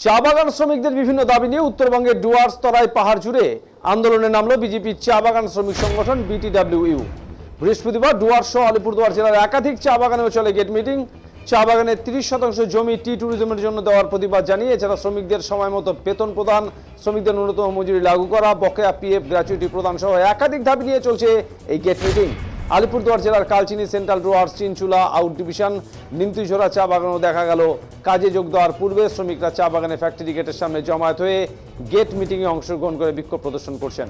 চা বাগান শ্রমিকদের বিভিন্ন দাবি নিয়ে উত্তরবঙ্গের ডুয়ার্স তরাই পাহাড় জুড়ে আন্দোলনে নামল বিজেপির চা বাগান শ্রমিক সংগঠন বিটিডাব্লিউ বৃহস্পতিবার ডুয়ার্স সহ আলিপুরদুয়ার জেলার একাধিক চা বাগানেও চলে গেট মিটিং। চা বাগানের তিরিশ শতাংশ জমি টি ট্যুরিজমের জন্য দেওয়ার প্রতিবাদ জানিয়ে এছাড়া শ্রমিকদের সময় মতো বেতন প্রদান, শ্রমিকদের ন্যূনতম মজুরি লাগু করা, বকেয়া পিএফ গ্র্যাচুইটি প্রদান সহ একাধিক দাবি নিয়ে চলছে এই গেট মিটিং। আলিপুরদুয়ার জেলার Kalchini central Dooars Chinchula, out division Nimtijhora চা বাগানও দেখা গেল। কাজে যোগ দেওয়ার পূর্বে শ্রমিকরা চা বাগানে ফ্যাক্টরি গেটের সামনে জমায়েত হয়ে গেট মিটিংয়ে অংশগ্রহণ করে বিক্ষোভ প্রদর্শন করছেন।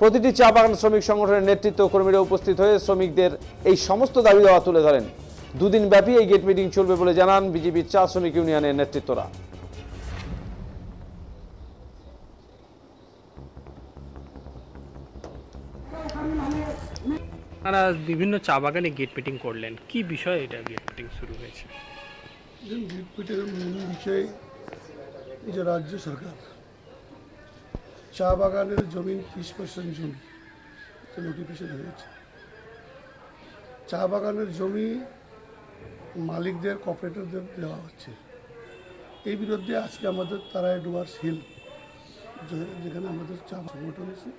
প্রতিটি চা বাগান শ্রমিক সংগঠনের নেতৃত্ব কর্মীরা উপস্থিত হয়ে শ্রমিকদের এই সমস্ত দাবি দেওয়া তুলে ধরেন। দুদিন ব্যাপী এই গেট মিটিং চলবে বলে জানান বিজেপির চা শ্রমিক ইউনিয়নের নেতৃত্বরা। তারা বিভিন্ন চা বাগানে গেট মিটিং করলেন। কি বিষয়ে এটা গেট মিটিং শুরু হয়েছে? বিদ্যুতের মূল বিষয় এই যে রাজ্য সরকার। চা বাগানের জমি ত্রিশ পার্সেন্ট জমি নোটিফিকেশন হয়েছে। চা বাগানের জমি মালিকদের কপারেটরদের দেওয়া হচ্ছে। এই বিরুদ্ধে আজকে আমাদের তারা ডুয়ার্স হিল যেখানে আমাদের চা সংগঠন আছে